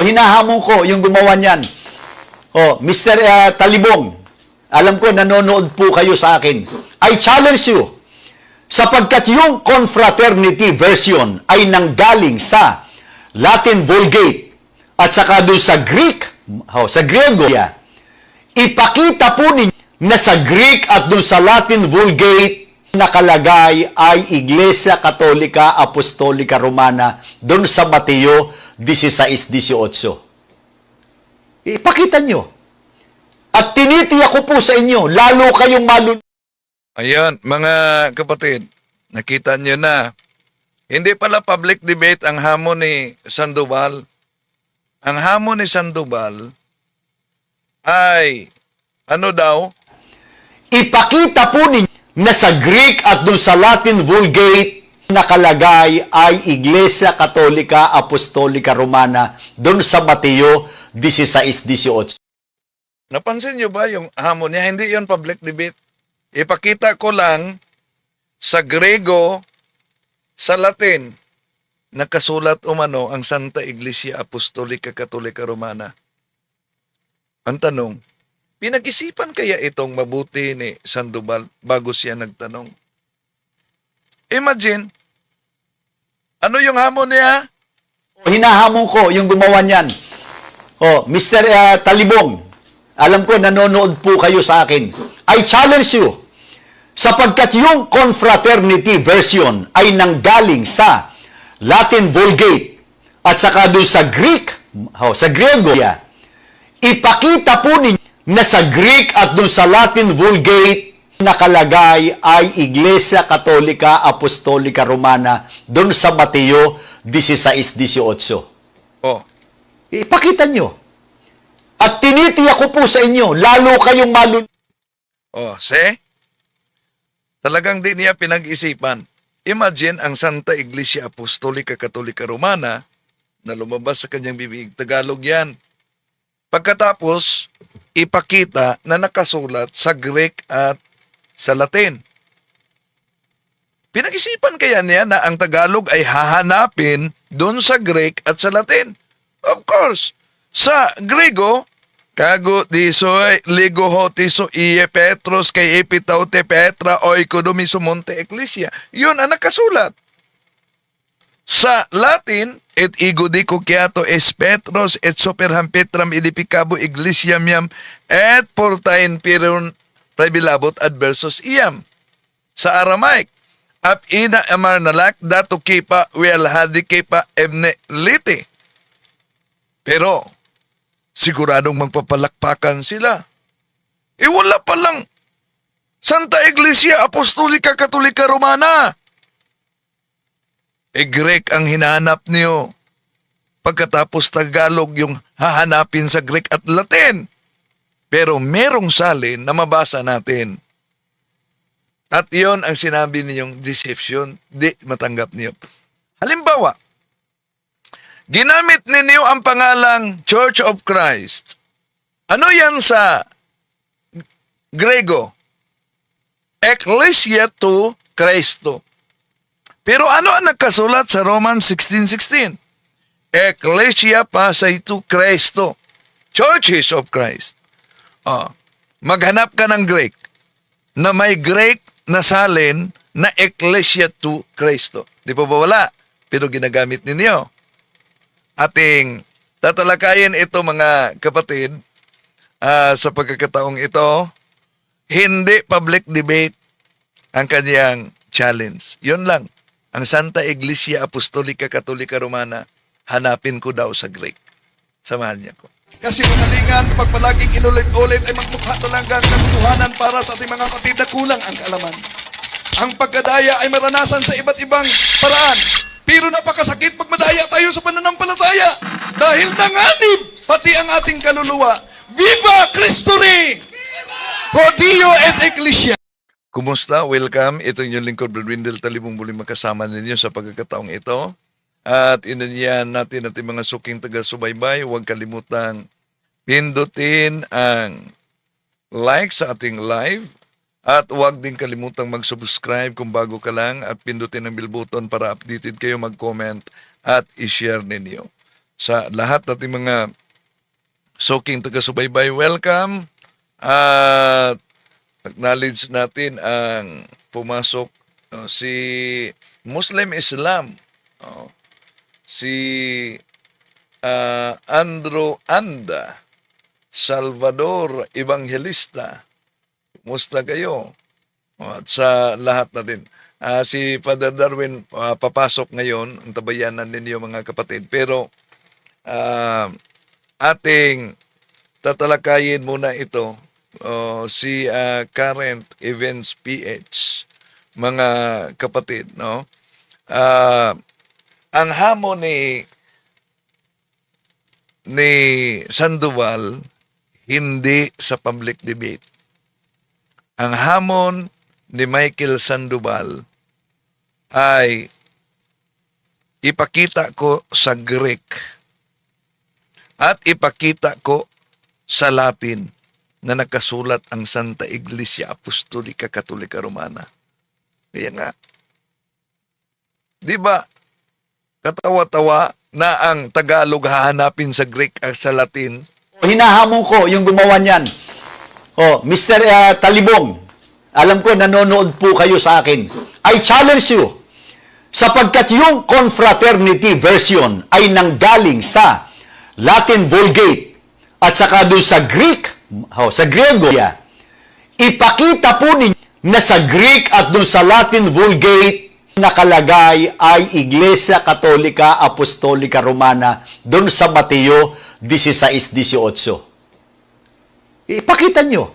Hinahamon ko yung gumawa niyan. Oh, Mr. uh, Talibong, alam ko nanonood po kayo sa akin. I challenge you sapagkat yung confraternity version ay nanggaling sa Latin Vulgate at saka doon sa Greek, oh, sa Griego, yeah. ipakita po ninyo na sa Greek at doon sa Latin Vulgate nakalagay ay Iglesia Katolika Apostolika Romana doon sa Mateo 16-18. Ipakita nyo. At tinitiyak ko po sa inyo, lalo kayong malun... Ayan, mga kapatid, nakita nyo na. Hindi pala public debate ang hamon ni Sandoval. Ang hamon ni Sandoval ay ano daw? Ipakita po ninyo na sa Greek at doon sa Latin Vulgate nakalagay ay Iglesia Katolika Apostolika Romana doon sa Mateo 16-18. Napansin nyo ba yung hamon niya? Hindi yon public debate. Ipakita ko lang sa Grego, sa Latin, nakasulat umano ang Santa Iglesia Apostolica Katolika Romana. Ang tanong, pinag-isipan kaya itong mabuti ni Sandoval bago siya nagtanong? Imagine, ano yung hamon niya? Hinahamon ko yung gumawa niyan. Oh, Mr. uh, Talibong, alam ko nanonood po kayo sa akin. I challenge you sapagkat yung confraternity version ay nanggaling sa Latin Vulgate at saka doon sa Greek, oh, sa Griego, yeah. ipakita po ninyo na sa Greek at doon sa Latin Vulgate nakalagay ay Iglesia Katolika Apostolika Romana doon sa Mateo 16-18. Oh, Ipakita nyo. At tinitiyak ko po sa inyo, lalo kayong malun... Oh, see? Talagang di niya pinag-isipan. Imagine ang Santa Iglesia Apostolica Katolika Romana na lumabas sa kanyang bibig. Tagalog yan. Pagkatapos, ipakita na nakasulat sa Greek at sa Latin. Pinag-isipan kaya niya na ang Tagalog ay hahanapin doon sa Greek at sa Latin? Of course. Sa Grego, Kago disoy ligo hotiso iye Petros kay ipitaw te Petra o ekonomi sumonte Ecclesia. Yun ang nakasulat. Sa Latin, et igo di kukiato es Petros et superham Petram idipicabo Ecclesiam yam et portain pirun prebilabot adversus iam. Sa Aramaic, ap ina amar nalak dato kipa wel hadi kipa ebne liti. Pero, siguradong magpapalakpakan sila. Eh wala pa lang. Santa Iglesia Apostolica Katolika Romana. Eh Greek ang hinahanap niyo. Pagkatapos Tagalog yung hahanapin sa Greek at Latin. Pero merong salin na mabasa natin. At yon ang sinabi ninyong deception. Di matanggap niyo. Halimbawa, Ginamit ninyo ang pangalang Church of Christ. Ano yan sa Grego? Ecclesia to Christo. Pero ano ang nagkasulat sa Romans 16.16? Ecclesia pa sa ito Christo. Churches of Christ. Ah, maghanap ka ng Greek na may Greek na salin na Ecclesia to Christo. Di pa ba wala? Pero ginagamit ninyo ating tatalakayin ito mga kapatid ah, sa pagkakataong ito. Hindi public debate ang kanyang challenge. Yun lang. Ang Santa Iglesia Apostolica Katolika Romana, hanapin ko daw sa Greek. Samahan niya ko. Kasi kamalingan, pag palaging inulit-ulit ay magmukha talaga ang katotohanan para sa ating mga kapatid na kulang ang kaalaman. Ang pagkadaya ay maranasan sa iba't ibang paraan. Pero napakasakit pag madaya tayo sa pananampalataya. Dahil nanganib pati ang ating kaluluwa. Viva Cristo Rey! Pro Dio et Ecclesia! Kumusta? Welcome. Ito yung lingkod, Brad Windel Talibong muli makasama ninyo sa pagkakataong ito. At inanyahan natin ating mga suking taga-subaybay. Huwag kalimutang pindutin ang like sa ating live at huwag din kalimutang mag-subscribe kung bago ka lang at pindutin ang bell button para updated kayo mag-comment at i-share ninyo. sa lahat nating mga soking taga-subaybay. Welcome. At acknowledge natin ang pumasok uh, si Muslim Islam. Oh, si ah, Andrew Anda Salvador Evangelista. Kumusta kayo? At sa lahat natin. Ah, si Father Darwin ah, papasok ngayon. Ang tabayanan ninyo mga kapatid. Pero ah, ating tatalakayin muna ito. Oh, si ah, Current Events PH. Mga kapatid, no? Ah, ang hamon ni ni Sandoval hindi sa public debate. Ang hamon ni Michael Sandoval ay ipakita ko sa Greek at ipakita ko sa Latin na nakasulat ang Santa Iglesia Apostolica Katolika Romana. Kaya nga, di ba, katawa-tawa na ang Tagalog hahanapin sa Greek at sa Latin Hinahamon ko yung gumawa niyan. Oh, Mr. uh, Talibong, alam ko nanonood po kayo sa akin. I challenge you sapagkat yung confraternity version ay nanggaling sa Latin Vulgate at saka doon sa Greek, oh, sa Griego, ipakita po ninyo na sa Greek at doon sa Latin Vulgate nakalagay ay Iglesia Katolika Apostolika Romana doon sa Mateo 16-18. Ipakita nyo.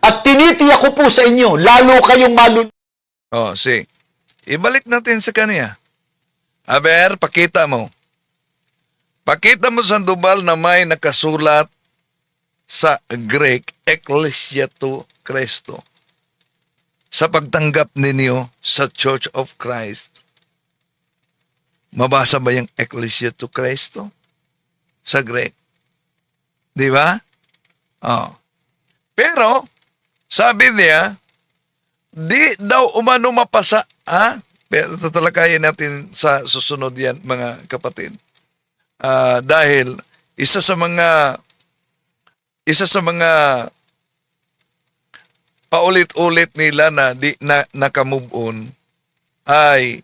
At tinitiyak ko po sa inyo, lalo kayong malun... Oh, si. Ibalik natin sa kanya. Aber, pakita mo. Pakita mo Sandoval na may nakasulat sa Greek, Ecclesia to Cristo. Sa pagtanggap ninyo sa Church of Christ. Mabasa ba yung Ecclesia to Cristo? Sa Greek. Di ba? Oh. Pero, sabi niya, di daw umano mapasa, ha? Pero tatalakayin natin sa susunod yan, mga kapatid. Ah, dahil isa sa mga isa sa mga paulit-ulit nila na di na nakamove on ay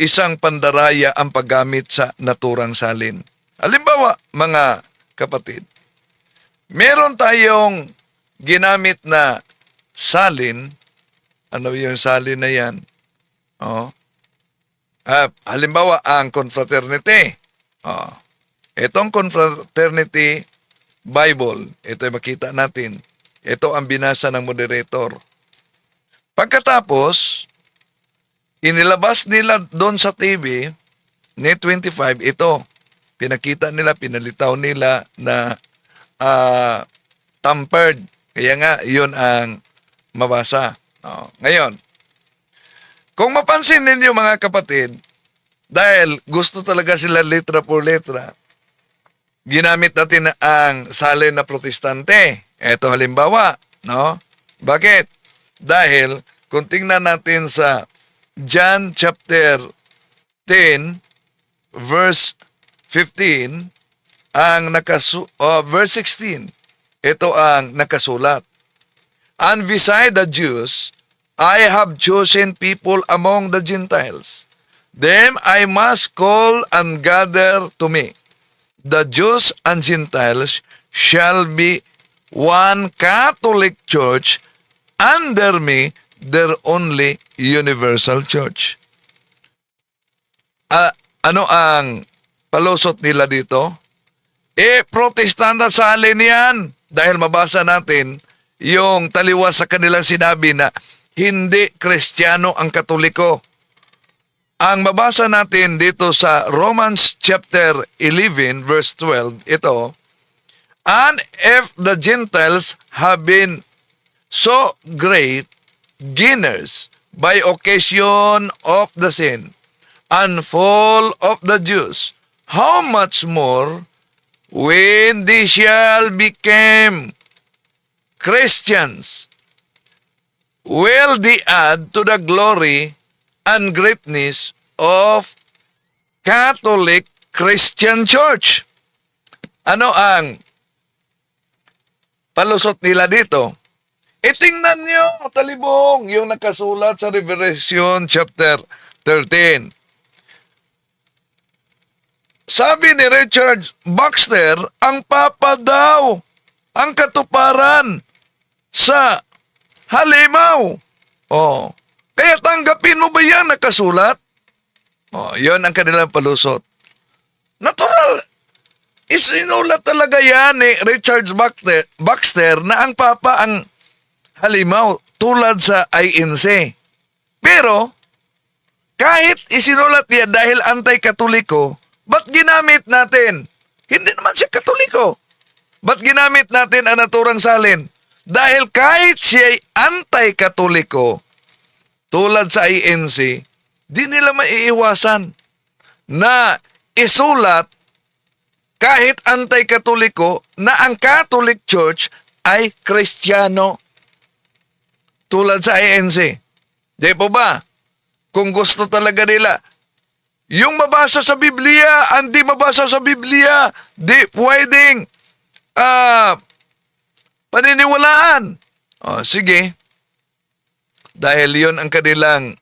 isang pandaraya ang paggamit sa naturang salin. Halimbawa, mga kapatid, meron tayong ginamit na salin. Ano yung salin na yan? Oh. Ah, halimbawa, ang confraternity. Oh. Itong confraternity Bible, ito ay makita natin. Ito ang binasa ng moderator. Pagkatapos, inilabas nila doon sa TV, ni 25, ito. Pinakita nila, pinalitaw nila na ah, tampered. Kaya nga, yun ang mabasa. Oh, ngayon, kung mapansin ninyo mga kapatid, dahil gusto talaga sila letra por letra, ginamit natin ang salin na protestante. Ito halimbawa, no? Bakit? Dahil kung tingnan natin sa John chapter 10 verse 15 ang nakasu oh, verse 16 ito ang nakasulat and beside the Jews I have chosen people among the Gentiles them I must call and gather to me the Jews and Gentiles shall be one Catholic church under me their only universal church Ah, ano ang palusot nila dito? Eh, protestanta sa alin yan. Dahil mabasa natin yung taliwas sa kanilang sinabi na hindi kristyano ang katoliko. Ang mabasa natin dito sa Romans chapter 11 verse 12, ito, And if the Gentiles have been so great gainers by occasion of the sin and fall of the Jews, how much more when they shall become Christians will they add to the glory and greatness of Catholic Christian Church. Ano ang palusot nila dito? Itingnan nyo, talibong, yung nakasulat sa Revelation chapter 13. Sabi ni Richard Baxter, ang Papa daw, ang katuparan sa halimaw. Oh. Kaya tanggapin mo ba yan nakasulat? Oh, yon ang kanilang palusot. Natural, isinulat talaga yan ni Richard Baxter, Baxter na ang Papa ang halimaw tulad sa INC. Pero, kahit isinulat niya dahil anti-katoliko, ba't ginamit natin? Hindi naman siya katoliko. Ba't ginamit natin ang naturang salin? Dahil kahit siya anti-katoliko, tulad sa INC, di nila maiiwasan na isulat kahit anti-katoliko na ang Catholic Church ay Kristiyano. Tulad sa INC. Di po ba? Kung gusto talaga nila, yung mabasa sa Biblia, ang di mabasa sa Biblia, di pwedeng ah paniniwalaan. O, sige. Dahil yon ang kanilang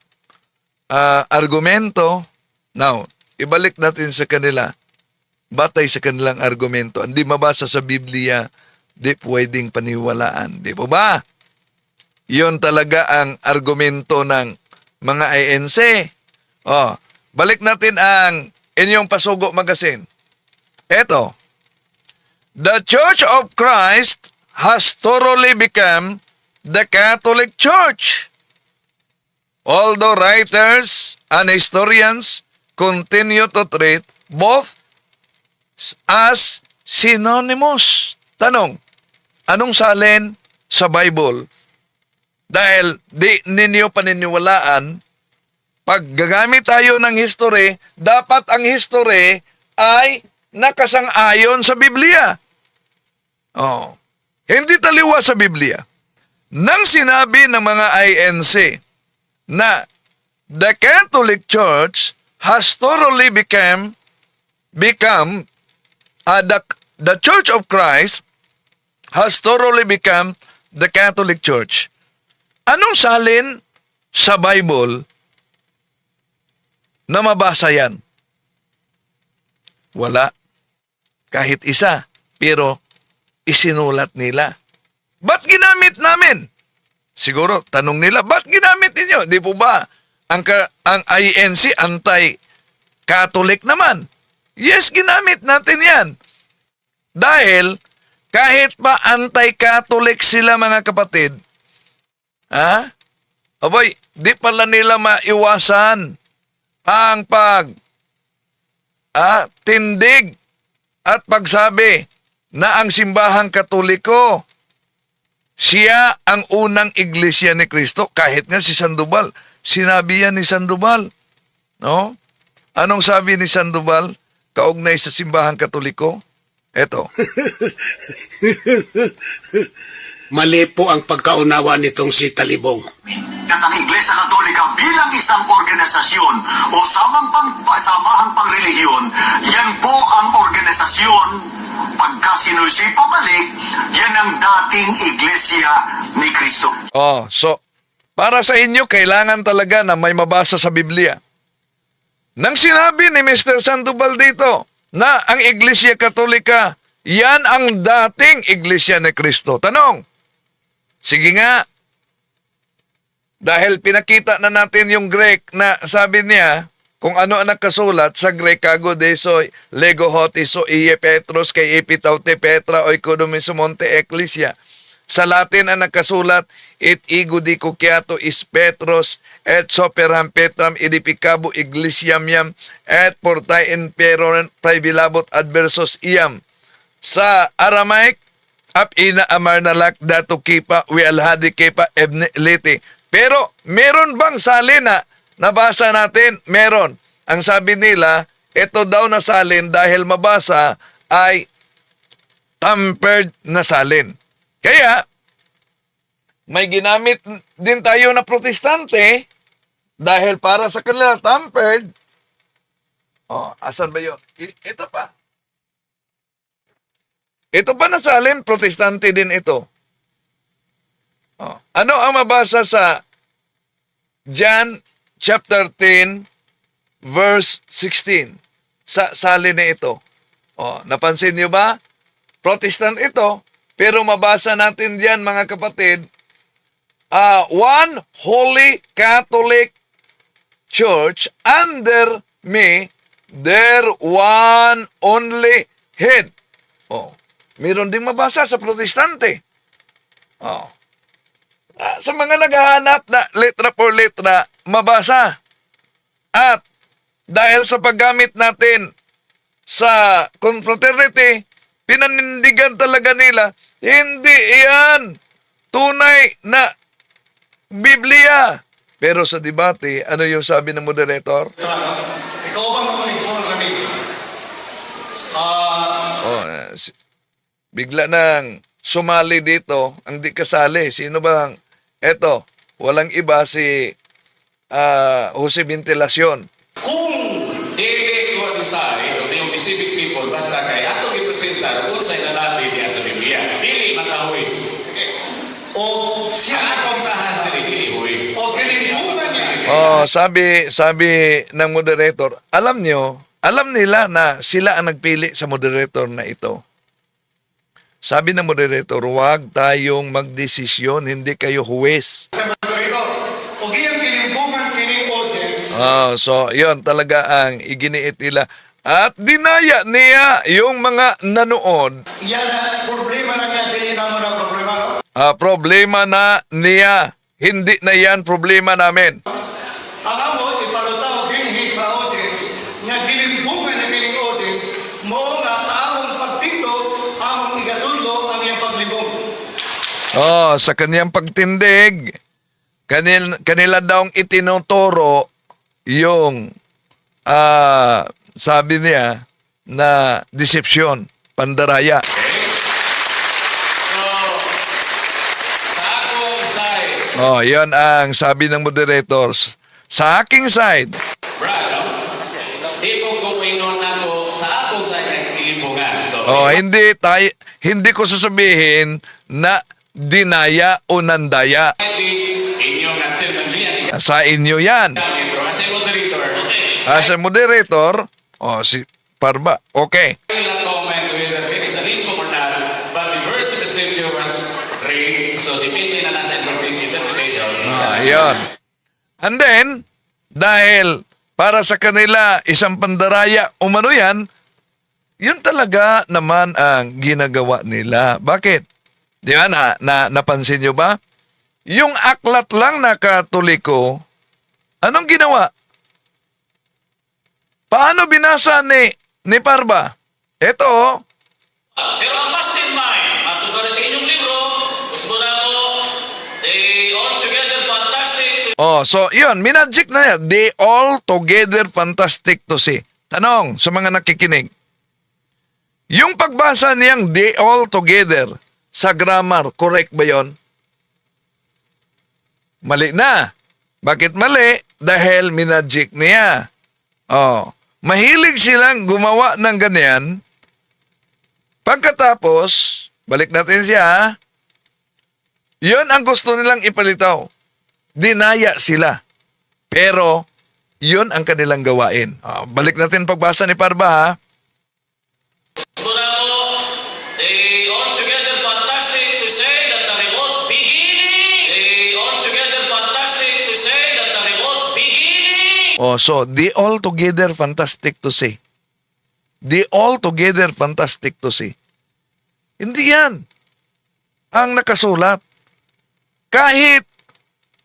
ah, argumento. Now, ibalik natin sa kanila. Batay sa kanilang argumento. Hindi mabasa sa Biblia, di pwedeng paniwalaan. Di po ba? Yon talaga ang argumento ng mga INC. Oh, balik natin ang inyong Pasugo Magazine. Eto, The Church of Christ has thoroughly become the Catholic Church. Although writers and historians continue to treat both as synonymous. Tanong, anong salin sa Bible? Dahil di ninyo paniniwalaan, pag gagamit tayo ng history, dapat ang history ay nakasang-ayon sa Biblia. Oh. Hindi taliwa sa Biblia. Nang sinabi ng mga INC na the Catholic Church has thoroughly become become uh, the, the Church of Christ has thoroughly become the Catholic Church. Anong salin sa Bible na mabasa yan? Wala. Kahit isa. Pero isinulat nila. Ba't ginamit namin? Siguro, tanong nila, ba't ginamit ninyo? Di po ba? Ang, ang INC, anti-Catholic naman. Yes, ginamit natin yan. Dahil, kahit pa anti-Catholic sila mga kapatid, ha? Aboy, di pala nila maiwasan ang pag ah, tindig at pagsabi na ang simbahang katoliko siya ang unang iglesia ni Kristo kahit nga si Sandoval sinabi yan ni Sandoval no anong sabi ni Sandoval kaugnay sa simbahang katoliko eto Mali po ang pagkaunawa nitong si Talibong. at ang Iglesia Katolika bilang isang organisasyon o samang pang, samahang pangrelihiyon, yan po ang organisasyon. Pagka sinusi pabalik, yan ang dating Iglesia ni Kristo. oh so para sa inyo kailangan talaga na may mabasa sa Biblia nang sinabi ni Mr. Sandoval dito na ang Iglesia Katolika yan ang dating Iglesia ni Kristo tanong Sige nga. Dahil pinakita na natin yung Greek na sabi niya, kung ano ang nakasulat sa Grekago de soy, lego hotiso iye Petros kay ipitaute Petra o ikonomi sumonte ecclesia. Sa Latin ang nakasulat, it igo di kukiato is Petros, et soperam Petram idipicabo iglesiam yam, et portai in peron praebilabot adversos iam. Sa Aramaic, ap ina amar nalak dato kipa we alhadi kipa ebne liti. Pero meron bang salin na nabasa natin? Meron. Ang sabi nila, ito daw na salin dahil mabasa ay tampered na salin. Kaya, may ginamit din tayo na protestante dahil para sa kanila tampered, Oh, asan ba yun? I- ito pa. Ito pa nasalin, protestante din ito. Oh, ano ang mabasa sa John chapter 10 verse 16? Sa salin na ito. Oh, napansin niyo ba? Protestant ito, pero mabasa natin diyan mga kapatid, ah, one holy Catholic church under me there one only head. Oh, meron ding mabasa sa protestante. Oh. Ah, sa mga naghahanap na letra por letra, mabasa. At dahil sa paggamit natin sa confraternity, pinanindigan talaga nila, hindi iyan tunay na Biblia. Pero sa debate, ano yung sabi ng moderator? Ikaw bang koneksyon kami? Oh, eh, si- bigla nang sumali dito, ang di kasali. Sino bang? Eto, walang iba si ah, Jose Ventilacion. Kung decide o yung specific people basta kay atong ipresenta kung sa inalati diya sa Biblia. Dili matahuis. o Ang siya akong tahas dili dili huwis. o kinimbukan niya Oh, sabi sabi ng moderator, alam nyo, alam nila na sila ang nagpili sa moderator na ito. Sabi ng moderator, huwag tayong magdesisyon, hindi kayo huwes. Oh, so, yon talaga ang iginiit nila. At dinaya niya yung mga nanood. yan problema na niya dili na mo na problema? Ah, problema na niya. Hindi na yan problema namin. Ang amo ipalutaw dinhi sa audience nga kinimbukan na kining audience mo nga sa among pagtinto among igatudlo ang iyang paglibong. Oh, sa kanyang pagtindig, kanil, kanila daw itinuturo yung ah, sabi niya na deception, pandaraya. Oh, yon ang sabi ng moderators. Sa aking side, Brad, no? Di ko kung inon ako sa akong side ng. So, oh, hindi tay hindi ko sasabihin na dinaya o nandaya. Sa inyo yan. As a moderator, oh, si Parba, okay. I will not comment whether there is a link or not, but the verse of the scripture was read, so depende na nasa interpretation. Ah, yun. And then, dahil para sa kanila isang pandaraya umano yan, yun talaga naman ang ginagawa nila. Bakit? Di ba na, na napansin nyo ba? Yung aklat lang na katoliko, anong ginawa? Paano binasa ni, ni Parba? Ito, Pero ang mastermind, matuturo sa inyong libro, gusto na mo, eh, all together fantastic. Oh, so yun, minagic na yan. They all together fantastic to see. Tanong sa mga nakikinig. Yung pagbasa niyang they all together sa grammar, correct ba yon? Mali na. Bakit mali? Dahil minagic niya. Oh, mahilig silang gumawa ng ganyan. Pagkatapos, balik natin siya? Yun ang gusto nilang ipalitaw dinaya sila. Pero, yun ang kanilang gawain. Ah, balik natin pagbasa ni Parba ha. Na mo, eh, all together Oh, so, the all together fantastic to see. The all together fantastic to see. Hindi yan. Ang nakasulat. Kahit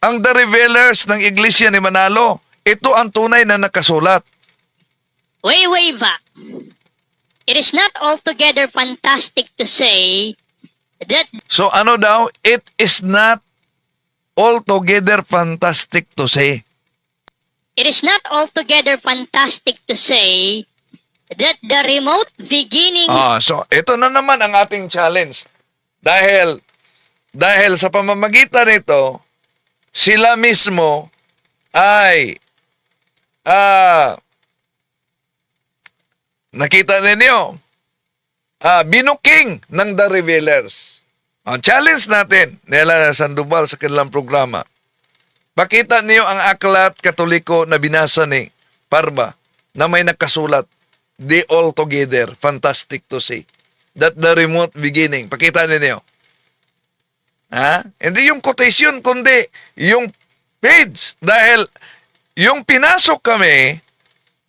ang The Revealers ng Iglesia ni Manalo, ito ang tunay na nakasulat. Way, way back. It is not altogether fantastic to say that So ano daw? It is not altogether fantastic to say. It is not altogether fantastic to say that the remote beginnings Ah, so ito na naman ang ating challenge. Dahil dahil sa pamamagitan nito, sila mismo ay ah nakita ninyo, ah, binuking ng The Revealers. Ang challenge natin nila Sandoval sa kanilang programa. Pakita niyo ang aklat katoliko na binasa ni Parba na may nakasulat, The All Together, Fantastic to See. That the remote beginning. Pakita ninyo. Ha? Hindi yung quotation, kundi yung page. Dahil yung pinasok kami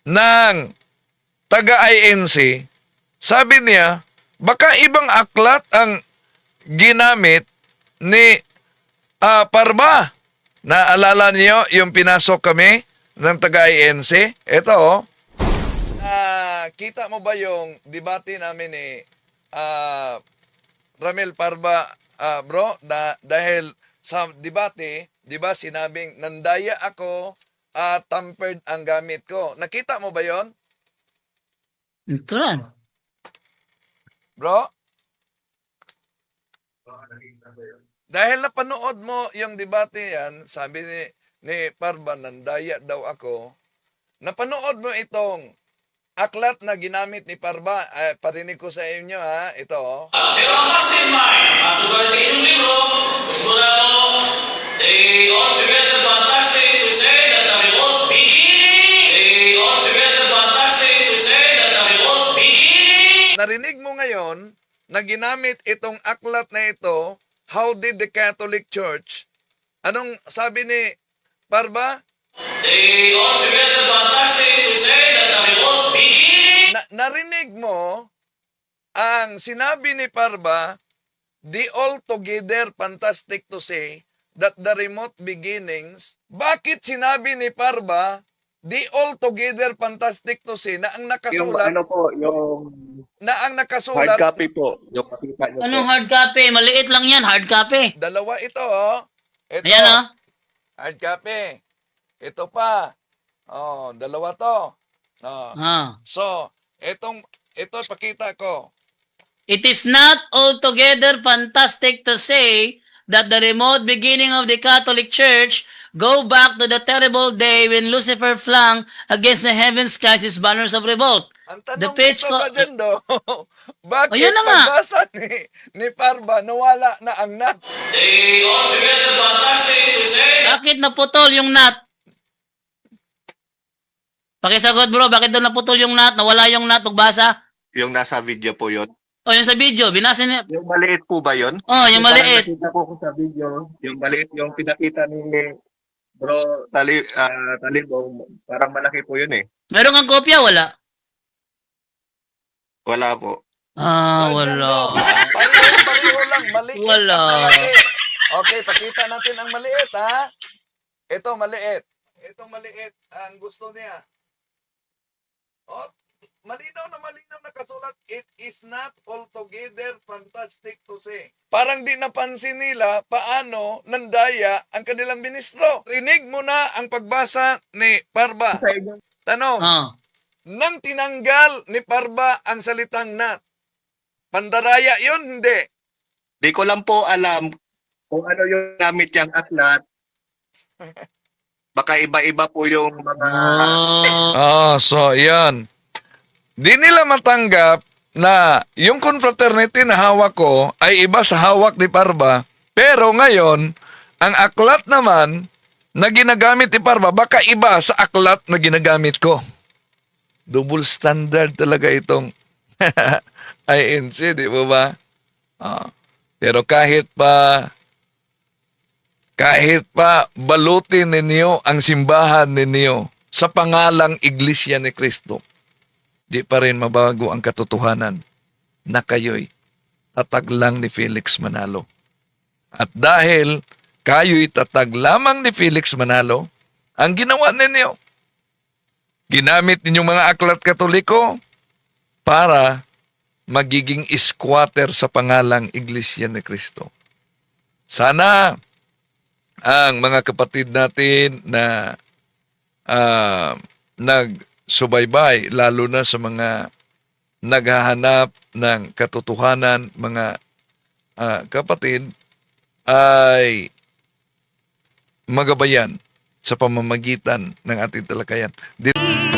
ng taga-INC, sabi niya, baka ibang aklat ang ginamit ni ah, Parba. Naalala niyo yung pinasok kami ng taga-INC? Ito, oh. Ah, kita mo ba yung debate namin ni ah, Ramel Parba, ah, bro? Da, dahil sa debate, di ba sinabing, nandaya ako, at tampered ang gamit ko. Nakita mo ba yon Ito. Bro? Dahil napanood mo yung debate yan, sabi ni, ni Parba, nandaya daw ako. Napanood mo itong aklat na ginamit ni Parba. Eh, parinig ko sa inyo ha, ito. oh. Pero ang mastermind, at lugar sa inyong libro, gusto na po, eh, altogether fantastic to say that the remote beginning, eh, altogether fantastic to say that the remote beginning, Narinig mo ngayon na ginamit itong aklat na ito, How did the Catholic Church? Anong sabi ni Parba? eh, altogether fantastic to say that the remote beginning, Na- narinig mo ang sinabi ni Parba, the altogether fantastic to say that the remote beginnings. Bakit sinabi ni Parba, the altogether fantastic to say na ang Yung nakasulat, ano po, yung na ang hard nakasulat, copy po, yung pakita nyo Anong po. hard copy? Maliit lang yan, hard copy. dalawa ito, oh. Ito, Ayan oh. hard copy. Ito pa. Oh, dalawa to. Oh. Ah. So, itong, ito pakita ko. It is not altogether fantastic to say that the remote beginning of the Catholic Church go back to the terrible day when Lucifer flung against the heaven skies his banners of revolt. Ang The tanong page dito ko- ba dyan, do? Bakit O, yun na nga. pagbasa ni, ni Parba, nawala na ang nat? eh, altogether fantastic to say Bakit naputol yung nut? Pakisagot bro, bakit doon naputol yung nut? Nawala yung nut, pagbasa? Yung nasa video po yun. O yung sa video, binasa niya. Yung maliit po ba yun? Oh, yung maliit. Nakita ko ko sa video, yung maliit, yung pinakita ni Bro Tali, ah, Talibong, parang malaki po yun eh. Meron kang kopya, wala? Wala po. Ah, wala. Pareho, pareho lang, maliit. Wala. Okay, pakita natin ang maliit, ha? Ito, maliit. Ito, maliit. Ang gusto niya. Oh, malinaw na malinaw na kasulat, it is not altogether fantastic to say. Parang di napansin nila paano nandaya ang kanilang ministro. Rinig mo na ang pagbasa ni Parba. Tanong, Ah. nang tinanggal ni Parba ang salitang nat, pandaraya yun, hindi. Di ko lang po alam kung ano yung gamit yung aklat. Baka iba-iba po yung mga... Oh. Ah, so yan. Di nila matanggap na yung confraternity na hawak ko ay iba sa hawak ni Parba. Pero ngayon, ang aklat naman na ginagamit ni Parba, baka iba sa aklat na ginagamit ko. Double standard talaga itong INC, di ba ba? Ah. Pero kahit pa kahit pa balutin ninyo ang simbahan ninyo sa pangalang Iglesia ni Kristo, di pa rin mabago ang katotohanan na kayo'y tatag lang ni Felix Manalo. At dahil kayo'y tatag lamang ni Felix Manalo, ang ginawa ninyo, ginamit ninyong mga aklat katoliko para magiging squatter sa pangalang Iglesia ni Kristo. Sana ang mga kapatid natin na ah, nagsubaybay, lalo na sa mga naghahanap ng katotohanan, mga ah, kapatid, ay magabayan sa pamamagitan ng ating talakayan. Dito